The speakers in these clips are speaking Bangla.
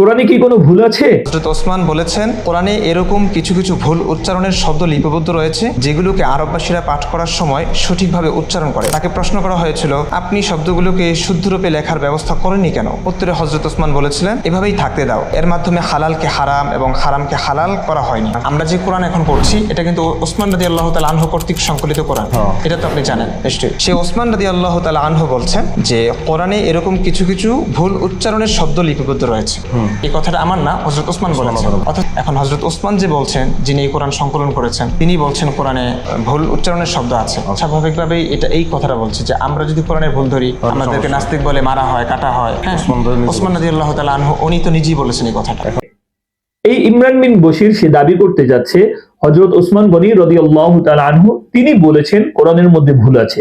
কোরআনে কি কোনো ভুল আছে? হজরত ওসমান বলেছেন কোরআনে এরকম কিছু কিছু ভুল উচ্চারণের শব্দ লিপিবদ্ধ রয়েছে যেগুলোকে আরববাসীরা পাঠ করার সময় সঠিকভাবে উচ্চারণ করে। তাকে প্রশ্ন করা হয়েছিল আপনি শব্দগুলোকে শুদ্ধরূপে লেখার ব্যবস্থা করেননি কেন? উত্তরে হজরত ওসমান বলেছিলেন এভাবেই থাকতে দাও। এর মাধ্যমে হালালকে হারাম এবং হারামকে হালাল করা হয়নি। আমরা যে কোরআন এখন পড়ছি এটা কিন্তু ওসমান রাদি আল্লাহ তালা আনহ কর্তৃক সংকলিত কোরআন। এটা তো আপনি জানেন। নিশ্চয়ই। সে ওসমান রাদি আল্লাহ তালা আনহ বলছেন যে কোরআনে এরকম কিছু কিছু ভুল উচ্চারণের শব্দ লিপিবদ্ধ রয়েছে। এই কথাটা আমার না হজরত ওসমান বলেছেন। অর্থাৎ এখন হজরত ওসমান যে বলছেন যিনি এই কোরআন সংকলন করেছেন তিনি বলছেন কোরআনে ভুল উচ্চারণের শব্দ আছে। স্বাভাবিকভাবেই এটা এই কথাটা বলছে যে আমরা যদি কোরআনের ভুল ধরি আমাদেরকে নাস্তিক বলে মারা হয় কাটা হয়। হ্যাঁ ওসমান রাদি আল্লাহ তালা আনহু উনি তো নিজেই বলেছেন এই কথাটা। এই ইমরান বিন বশির সে দাবি করতে যাচ্ছে হজরত ওসমান গনি রদি আল্লাহ আনহু তিনি বলেছেন কোরআনের মধ্যে ভুল আছে।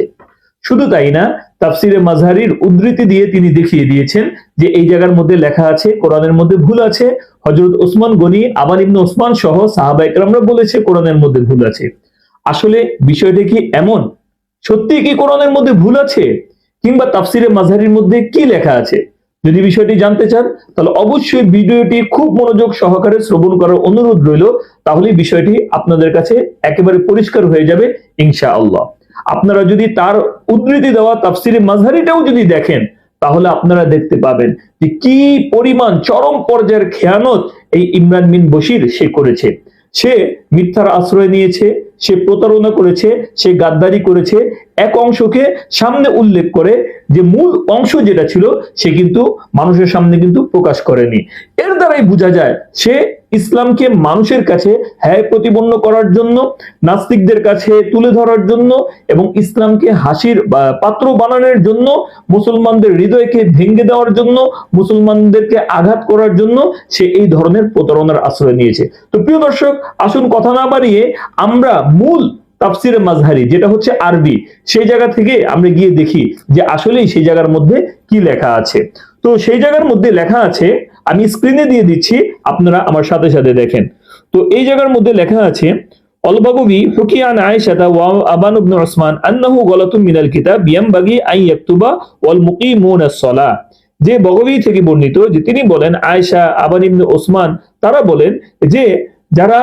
শুধু তাই না, তাফসিরে মাজহারির উদ্ধৃতি দিয়ে তিনি দেখিয়ে দিয়েছেন যে এই জায়গার মধ্যে লেখা আছে, কোরআনের মধ্যে ভুল আছে। হজরত ওসমান গনি আবার ইবনে ওসমান সহ সাহাবা একরামরা বলেছে কোরআনের মধ্যে ভুল আছে। আসলে বিষয়টা কি এমন? সত্যি কি কোরআনের মধ্যে ভুল আছে? কিংবা তাফসিরে মাজহারির মধ্যে কি লেখা আছে? যদি বিষয়টি জানতে চান, তাহলে অবশ্যই ভিডিওটি খুব মনোযোগ সহকারে শ্রবণ করার অনুরোধ রইল তাহলে বিষয়টি আপনাদের কাছে একেবারে পরিষ্কার হয়ে যাবে, ইনশাআল্লাহ। আপনারা যদি তার উদ্ধৃতি দেওয়া তাফসিরে মাঝহারিটাও যদি দেখেন, তাহলে আপনারা দেখতে পাবেন যে কি পরিমাণ চরম পর্যায়ের খেয়ানত এই ইমরান বিন বশির সে করেছে। সে মিথ্যার আশ্রয় নিয়েছে, সে প্রতারণা করেছে, সে গাদ্দারি করেছে। এক অংশকে সামনে উল্লেখ করে যে মূল অংশ যেটা ছিল, সে কিন্তু মানুষের সামনে কিন্তু প্রকাশ করেনি। এর দ্বারাই বোঝা যায়, সে ইসলামকে মানুষের কাছে হ্যায় প্রতিপন্ন করার জন্য, নাস্তিকদের কাছে তুলে ধরার জন্য এবং ইসলামকে হাসির পাত্র বানানোর জন্য, মুসলমানদের হৃদয়কে ভেঙে দেওয়ার জন্য, মুসলমানদেরকে আঘাত করার জন্য সে এই ধরনের প্রতারণার আশ্রয় নিয়েছে। তো প্রিয় দর্শক, আসুন কথা না বাড়িয়ে আমরা মূল তাফসিরে মাজহারি যেটা হচ্ছে আরবি, সেই জায়গা থেকে আমরা গিয়ে দেখি যে আসলেই সেই জায়গার মধ্যে কি লেখা আছে। তো সেই জায়গার মধ্যে লেখা আছে আমি স্ক্রিনে দিয়ে দিচ্ছি, আপনারা আমার সাথে সাথে দেখেন। তো এই জায়গার মধ্যে লেখা আছে অলবাগবি হুকিয়ান আয়েশাতা ওয়া আবান ইবনে উসমান আন্নাহু গলাতুম মিনাল কিতাব ইয়ামবাগি আই ইয়াকতুবা ওয়াল মুকিমুনা সলা। যে বগবি থেকে বর্ণিত যে তিনি বলেন, আয়েশা, আবান ইবনে ওসমান তারা বলেন যে যারা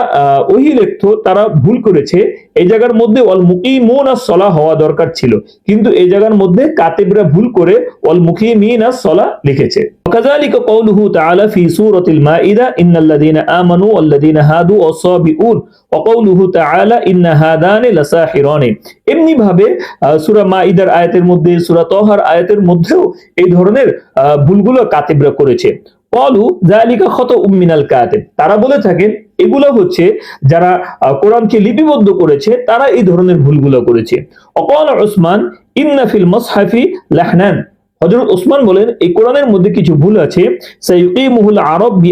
ওহি লিখত, তারা ভুল করেছে। এই জায়গার মধ্যে ওয়াল মুকিমুনা সলা হওয়া দরকার ছিল। কিন্তু এই জায়গার মধ্যে কাতেবরা ভুল করে ওয়াল মুকিমিনা সলা লিখেছে। وكذلك قوله تعالى في سورة المائدة إن الذين آمنوا والذين هادوا والصابئون وقوله تعالى إن هذان لساحران এমনি ভাবে আহ, সূরা মাইদার আয়াতের মধ্যে সূরা তহার আয়াতের মধ্যেও এই ধরনের আহ, ভুলগুলো কাতেবরা করেছে কলু জালিকা ক্ষত উম্মিনাল কাতেব তারা বলে থাকেন এগুলো হচ্ছে যারা আহ, কোরআনকে লিপিবদ্ধ করেছে তারা এই ধরনের ভুলগুলো করেছে অকল ওসমান ইন্না ফিল মুসহাফি লাহনান হযরত ওসমান বলেন, এই কোরআনের মধ্যে কিছু ভুল আছে। সাইয়িমুহুল আরব বি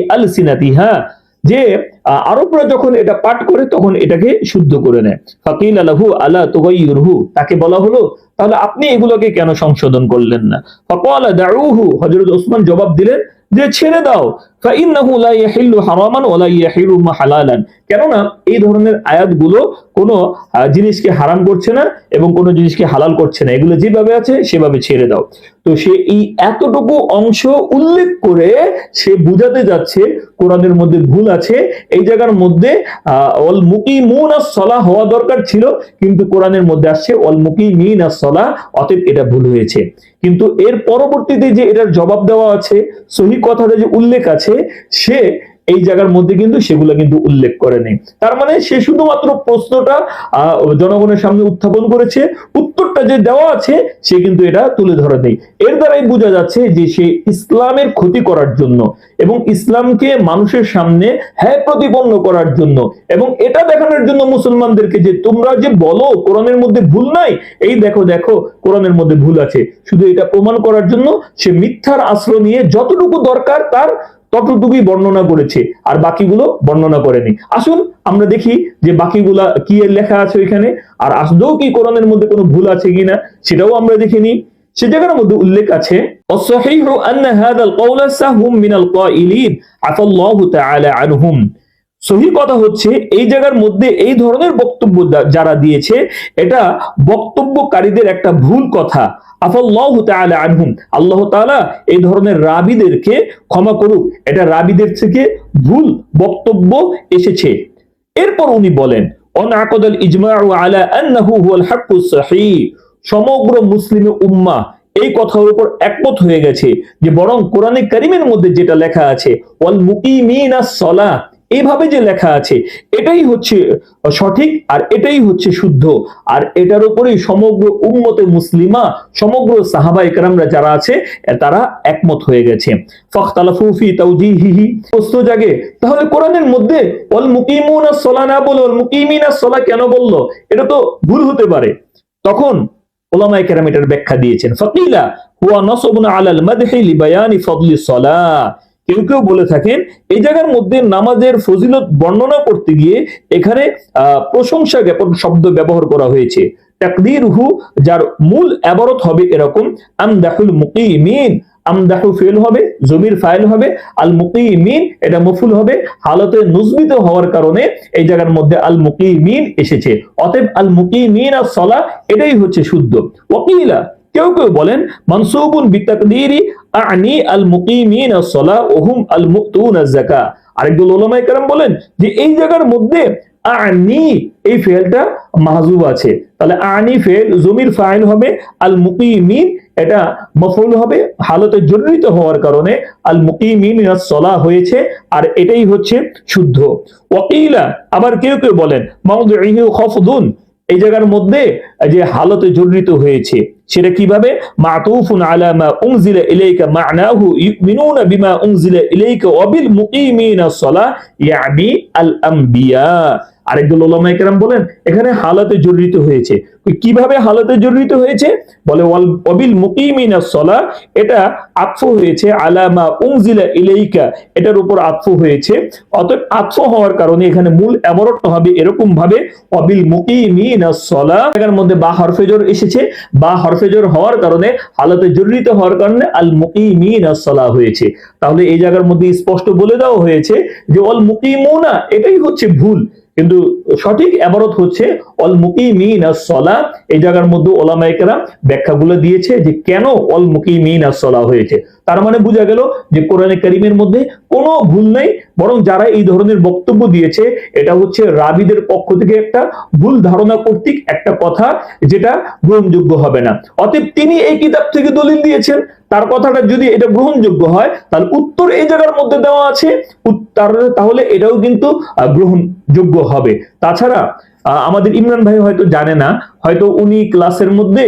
যে আরবরা যখন এটা পাঠ করে, তখন এটাকে শুদ্ধ করে নেয়। ফাকিল আলাহু আলা তুগাইয়ুরহু। তাকে বলা হলো, তাহলে আপনি এগুলোকে কেন সংশোধন করলেন না? ফাকালা দাউহু। হযরত ওসমান জবাব দিলেন যে, ছেড়ে দাও। কেননা এই ধরনের আয়াতগুলো কোনো জিনিসকে হারাম করছে না এবং কোনো জিনিসকে হালাল করছে না। এগুলো যেভাবে আছে, সেভাবে ছেড়ে দাও। তো সে এই এতটুকু অংশ উল্লেখ করে সে বুঝাতে যাচ্ছে, কোরআনের মধ্যে ভুল আছে। এই জায়গার মধ্যে অল মুকিমুন সলা হওয়া দরকার ছিল, কিন্তু কোরআনের মধ্যে আসছে অল মুকিমিন সলা অতএব এটা ভুল হয়েছে। কিন্তু এর পরবর্তীতে যে এটার জবাব দেওয়া আছে, সহি কথাটা যে উল্লেখ আছে সে এই জায়গার মধ্যে কিন্তু সেগুলো কিন্তু উল্লেখ করে নেই তার মানে সে শুধুমাত্র প্রশ্নটা জনগণের সামনে উত্থাপন করেছে, উত্তরটা যে দেওয়া আছে, সে কিন্তু এটা তুলে ধরে নেই এর দ্বারাই বোঝা যাচ্ছে যে সে ইসলামের ক্ষতি করার জন্য এবং ইসলামকে মানুষের সামনে হ্যাঁ প্রতিপন্ন করার জন্য এবং এটা দেখানোর জন্য মুসলমানদেরকে যে তোমরা যে বলো, কোরআনের মধ্যে ভুল নাই, এই দেখো দেখো, কোরআনের মধ্যে ভুল আছে। শুধু এটা প্রমাণ করার জন্য সে মিথ্যার আশ্রয় নিয়ে যতটুকু দরকার তার ততটুকুই বর্ণনা করেছে, আর বাকিগুলো বর্ণনা করেনি। আসুন আমরা দেখি যে বাকিগুলা কি এর লেখা আছে ওইখানে, আর আসলেও কি কোরআনের মধ্যে কোনো ভুল আছে কিনা, সেটাও আমরা দেখিনি সে জায়গার মধ্যে উল্লেখ আছে, অসহিহ আন্না হাদাল কৌলা সাহুম মিনাল কাইলিন আফাল্লাহু তাআলা আনহুম। সহি কথা হচ্ছে এই জায়গার মধ্যে এই ধরনের বক্তব্য যারা দিয়েছে, এটা বক্তব্যকারীদের একটা ভুল কথা। আফাল্লাহু তাআলা আনহুম। আল্লাহ তাআলা এই ধরনের রাবিদেরকে ক্ষমা করুক। এটা রাবিদের থেকে ভুল বক্তব্য এসেছে। এরপর উনি বলেন, অনাকদাল ইজমাউ আলা আন্নাহু হুয়াল হাক্কুস সহিহ। সমগ্র মুসলিম উম্মাহ এই কথার উপর একমত হয়ে গেছে যে, বরং কোরআনে কারিমের মধ্যে যেটা লেখা আছে, ওয়াল মুকিমিনাস সলাহ এইভাবে যে লেখা আছে, এটাই হচ্ছে সঠিক আর এটাই হচ্ছে শুদ্ধ। আর এটার উপরেই সমগ্র উম্মতে মুসলিমা, সমগ্র সাহাবা একরামরা যারা আছে তারা একমত হয়ে গেছে। ফখতালাফু ফি তাওজিহিহি, প্রশ্ন জাগে, তাহলে কোরআনের মধ্যে ওয়াল মুকিমুনা সলা না বলে, ওয়াল মুকিমিনা সলা কেন বলল? এটা তো ভুল হতে পারে। তখন ওলামায়ে কেরাম এটার ব্যাখ্যা দিয়েছেন। ফকিলা, হুয়া নসবুন আলাল মাদহি লিবায়ানি ফদলি সলাহ কেউ কেউ বলে থাকেন, এই জায়গার মধ্যে নামাজের ফজিলত বর্ণনা করতে গিয়ে এখানে প্রশংসা জ্ঞাপন শব্দ ব্যবহার করা হয়েছে। তাকদির হু যার মূল আবারত হবে এরকম, আমদাহুল মুকিমিন, আমদাহু ফেল হবে, জমির ফাইল হবে, আল মুকিমিন, এটা মফুল হবে, হালতে নুজবিত হওয়ার কারণে এই জায়গার মধ্যে আল মুকিমিন এসেছে। অতএব আল মুকিমিন আর সলা, এটাই হচ্ছে শুদ্ধ। ওয়াকিলা কেউ কেউ বলেন, মানসুবুন বিতাকদিরি আনি আল মুকিমিন সলা ওহুম আল মুক্তুন জাকা ওলামায়ে কেরাম বলেন যে, এই জায়গার মধ্যে আনি, এই ফেলটা মাহজুব আছে। তাহলে আনি ফেল জমির হবে আল মুকিমিন এটা হবে, হালতে জড়িত হওয়ার কারণে আল মুকিমিন সলা হয়েছে, আর এটাই হচ্ছে শুদ্ধ। ওয়াকিলা, আবার কেউ কেউ বলেন খফদুন। এই জায়গার মধ্যে যে হালতে জড়িত হয়েছে, সেটা কীভাবে? মাতুফুন আলা মা উনজিলা ইলাইকা মা'নাহু ইউমিনুনা বিমা উনজিলা ইলাইকা ওয়া বিল মুকিমিনা সলা, ইয়ানি আল আমবিয়া আরেকদল ওলামায়ে কেরাম বলেন, এখানে হালাতে জড়িত হয়েছে। কীভাবে হালাতে জড়িত হয়েছে? বলে ওয়াবিল মুকিমিনা সলাহ এটা আতফ হয়েছে, আলা মা উনজিলা ইলাইকা এটার উপর আতফ হয়েছে। অতএব আতফ হওয়ার কারণে এখানে মূল এমরটা হবে এরকম ভাবে অবিল মুকিমিনা সলা জায়গার মধ্যে বা হরফেজর এসেছে। বা হরফেজর হওয়ার কারণে, হালাতে জড়িত হওয়ার কারণে আল মুকিমিনা সলা হয়েছে। তাহলে এই জায়গার মধ্যে স্পষ্ট বলে দেওয়া হয়েছে যে অল মুকিমুনা এটাই হচ্ছে ভুল। কিন্তু সঠিক এবারত হচ্ছে অল মুকিমিন সলা, এই জায়গার মধ্যে ওলামাইকেরা ব্যাখ্যাগুলো দিয়েছে যে কেন অল মুকিমিন সলা হয়েছে। তার মানে বোঝা গেল যে কোরআনে করিমের মধ্যে কোনো ভুল নাই, বরং যারা এই ধরনের বক্তব্য দিয়েছে, এটা হচ্ছে রাবিদের পক্ষ থেকে একটা ভুল ধারণা কর্তৃক একটা কথা যেটা গ্রহণযোগ্য হবে না। অতএব তিনি এই কিতাব থেকে দলিল দিয়েছেন, তার কথাটা যদি এটা গ্রহণযোগ্য হয়, তাহলে উত্তর এই জায়গার মধ্যে দেওয়া আছে, উত- তার- তাহলে এটাও কিন্তু গ্রহণযোগ্য হবে। তাছাড়া আমাদের ইমরান ভাই হয়তো জানে না হয়তো উনি ক্লাসের মধ্যে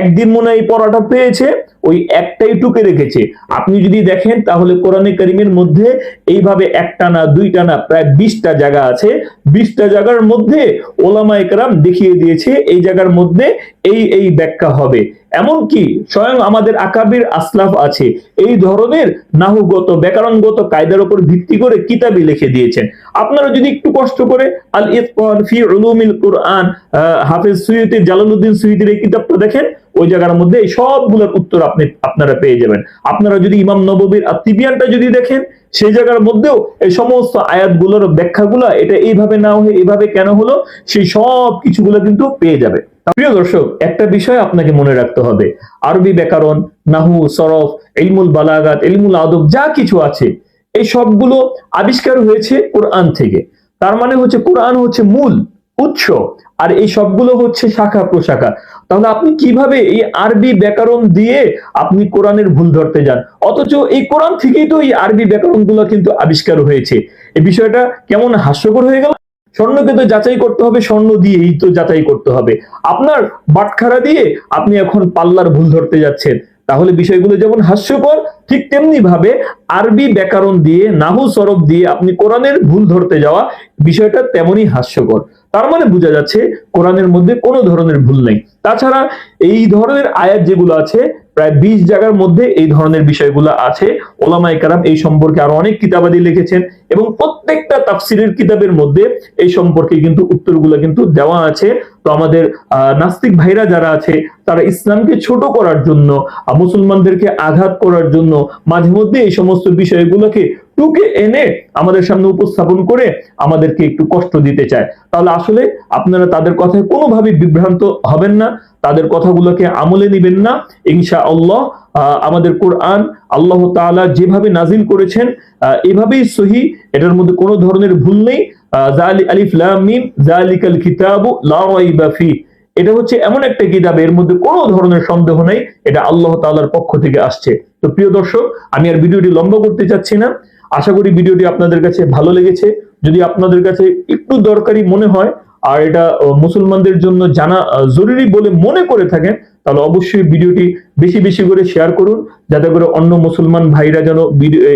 একদিন মনে হয় পড়াটা পেয়েছে ওই একটাই টুকে রেখেছে। আপনি যদি দেখেন তাহলে কোরআনে করিমের মধ্যে এইভাবে একটা না দুইটা না প্রায় বিশটা জায়গা আছে। বিশটা জায়গার মধ্যে ওলামা একরাম দেখিয়ে দিয়েছে এই জায়গার মধ্যে এই এই ব্যাখ্যা হবে। এমনকি স্বয়ং আমাদের আকাবির আসলাফ আছে এই ধরনের নাহুগত ব্যাকরণগত কায়দার উপর ভিত্তি করে কিতাবই লিখে দিয়েছেন। আপনারা যদি একটু কষ্ট করে আল ইতকান ফি উলুমিল কুরআন আহ, হাফেজ সুয়ুতি জালালউদ্দিন সুয়ুতির এই কিতাবটা দেখেন, ওই জায়গার মধ্যে এই সবগুলোর উত্তর আপনি, আপনারা পেয়ে যাবেন। আপনারা যদি ইমাম নববীর আত্মিবিয়ানটা যদি দেখেন, সেই জায়গার মধ্যেও এই সমস্ত আয়াতগুলোর ব্যাখ্যাগুলো, এটা এইভাবে না হয়ে এইভাবে কেন হলো, সেই সব কিছুগুলো কিন্তু পেয়ে যাবে। প্রিয় দর্শক, একটা বিষয় আপনাকে মনে রাখতে হবে। আরবি ব্যাকরণ, নাহু, সরফ, ইলমুল বালাগাত, ইলমুল আদব, যা কিছু আছে, এই সবগুলো আবিষ্কার হয়েছে কোরআন থেকে। তার মানে হচ্ছে কোরআন হচ্ছে মূল। উৎস, আর এই সবগুলো হচ্ছে শাখা প্রশাখা। তাহলে আপনি কীভাবে এই আরবি ব্যাকরণ দিয়ে আপনি কোরআনের ভুল ধরতে যান? অথচ এই কোরআন থেকেই তো এই আরবি ব্যাকরণগুলো কিন্তু আবিষ্কার হয়েছে। এই বিষয়টা কেমন হাস্যকর হয়ে গেল? স্বর্ণকে তো যাচাই করতে হবে, স্বর্ণ দিয়েই তো যাচাই করতে হবে। আপনার বাটখারা দিয়ে আপনি এখন পাল্লার ভুল ধরতে যাচ্ছেন। তাহলে বিষয়গুলো যেমন হাস্যকর, ঠিক তেমনি ভাবে আরবি ব্যাকরণ দিয়ে, নাহু সরব দিয়ে আপনি কোরআনের ভুল ধরতে যাওয়া বিষয়টা তেমনই হাস্যকর। তার মানে বোঝা যাচ্ছে কোরআনের মধ্যে কোনো ধরনের ভুল নেই। তাছাড়া এই ধরনের আয়াত যেগুলো আছে প্রায় বিশ জায়গার মধ্যে এই ধরনের বিষয়গুলো আছে। ওলামাই কারাম এই সম্পর্কে আরও অনেক কিতাবাদি লিখেছেন এবং প্রত্যেকটা তাফসিরের কিতাবের মধ্যে এই সম্পর্কে কিন্তু উত্তরগুলো কিন্তু দেওয়া আছে। তো আমাদের নাস্তিক ভাইরা যারা আছে, তারা ইসলামকে ছোট করার জন্য মুসলমানদেরকে আঘাত করার জন্য মাঝে মধ্যে এই সমস্ত বিষয়গুলোকে টুকে এনে আমাদের সামনে উপস্থাপন করে আমাদেরকে একটু কষ্ট দিতে চায়। তাহলে আসলে আপনারা তাদের কথায় কোনোভাবে বিভ্রান্ত হবেন না, তাদের কথাগুলোকে আমলে নেবেন না। ইনশা আল্লাহ আমাদের কোরআন আল্লাহ তাআলা যেভাবে নাজিল করেছেন এভাবেই সহি। এটার মধ্যে কোনো ধরনের ভুল নেই। এটা হচ্ছে এমন একটা কিতাব, এর মধ্যে কোনো ধরনের সন্দেহ নেই। এটা আল্লাহ তাআলার পক্ষ থেকে আসছে। তো প্রিয় দর্শক, আমি আর ভিডিওটি লম্বা করতে চাচ্ছি না। আশা করি ভিডিওটি আপনাদের কাছে ভালো লেগেছে। যদি আপনাদের কাছে একটু দরকারি মনে হয়, আর এটা মুসলমানদের জন্য জানা জরুরি বলে মনে করে থাকেন, তাহলে অবশ্যই ভিডিওটি বেশি বেশি করে শেয়ার করুন, যাতে করে অন্য মুসলমান ভাইরা যেন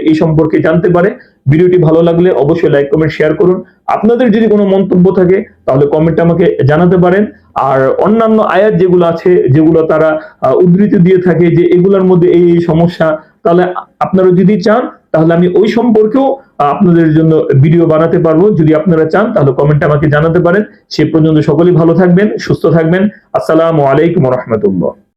এই সম্পর্কে জানতে পারে। ভিডিওটি ভালো লাগলে অবশ্যই লাইক, কমেন্ট, শেয়ার করুন। আপনাদের যদি কোনো মন্তব্য থাকে, তাহলে কমেন্ট আমাকে জানাতে পারেন। আর অন্যান্য আয়াত যেগুলো আছে, যেগুলো তারা উদ্ধৃতি দিয়ে থাকে যে এগুলোর মধ্যে এই সমস্যা তাহলে আপনারা যদি চান, তাহলে আমি ওই সম্পর্কেও আপনাদের জন্য ভিডিও বানাতে পারব। যদি আপনারা চান, তাহলে কমেন্ট আমাকে জানাতে পারেন। সে পর্যন্ত সকলেই ভালো থাকবেন, সুস্থ থাকবেন। আসসালামু আলাইকুম রহমতুল্লাহ।